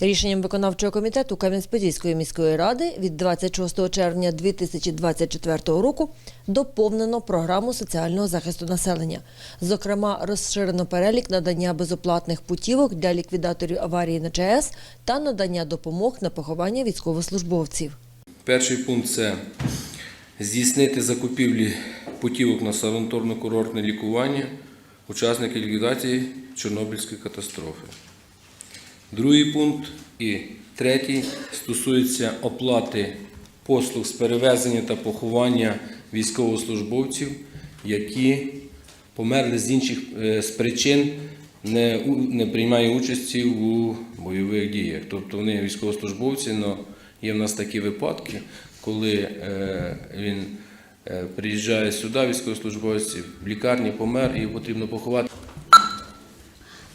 Рішенням виконавчого комітету Кам'янець-Подільської міської ради від 26 червня 2024 року доповнено програму соціального захисту населення. Зокрема, розширено перелік надання безоплатних путівок для ліквідаторів аварії на ЧАЕС та надання допомог на поховання військовослужбовців. Перший пункт це здійснити закупівлі путівок на санаторно-курортне лікування учасників ліквідації Чорнобильської катастрофи. Другий пункт і третій стосується оплати послуг з перевезення та поховання військовослужбовців, які померли з інших е, з причин, не, не приймає участі у бойових діях. Тобто вони військовослужбовці, але є в нас такі випадки, коли е, він е, приїжджає сюди, військовослужбовець в лікарні помер і потрібно поховати.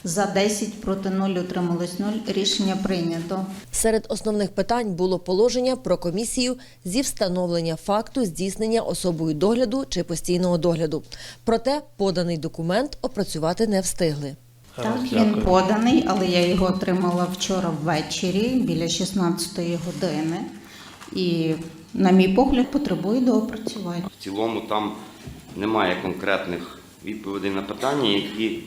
За 10 проти 0 утрималось 0. Рішення прийнято. Серед основних питань було положення про комісію зі встановлення факту здійснення особою догляду чи постійного догляду. Проте поданий документ опрацювати не встигли. Так, він поданий, але я його отримала вчора ввечері біля 16 години. І, на мій погляд, потребує доопрацювання. В цілому там немає конкретних відповідей на питання, які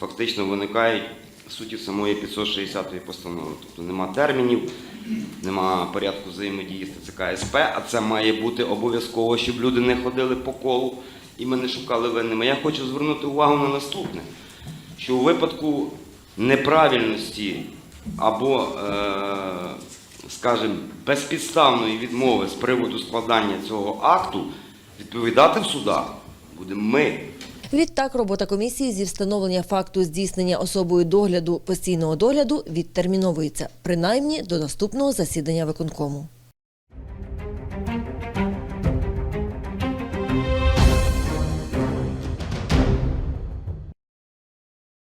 фактично виникають суті самої 560 постанови. Тобто нема термінів, нема порядку взаємодії з ТЦК СП, а це має бути обов'язково, щоб люди не ходили по колу і ми не шукали винними. Я хочу звернути увагу на наступне, що у випадку неправильності або, е, скажімо, безпідставної відмови з приводу складання цього акту, відповідати в судах будемо ми. Відтак, робота комісії зі встановлення факту здійснення особою догляду постійного догляду відтерміновується, принаймні до наступного засідання виконкому.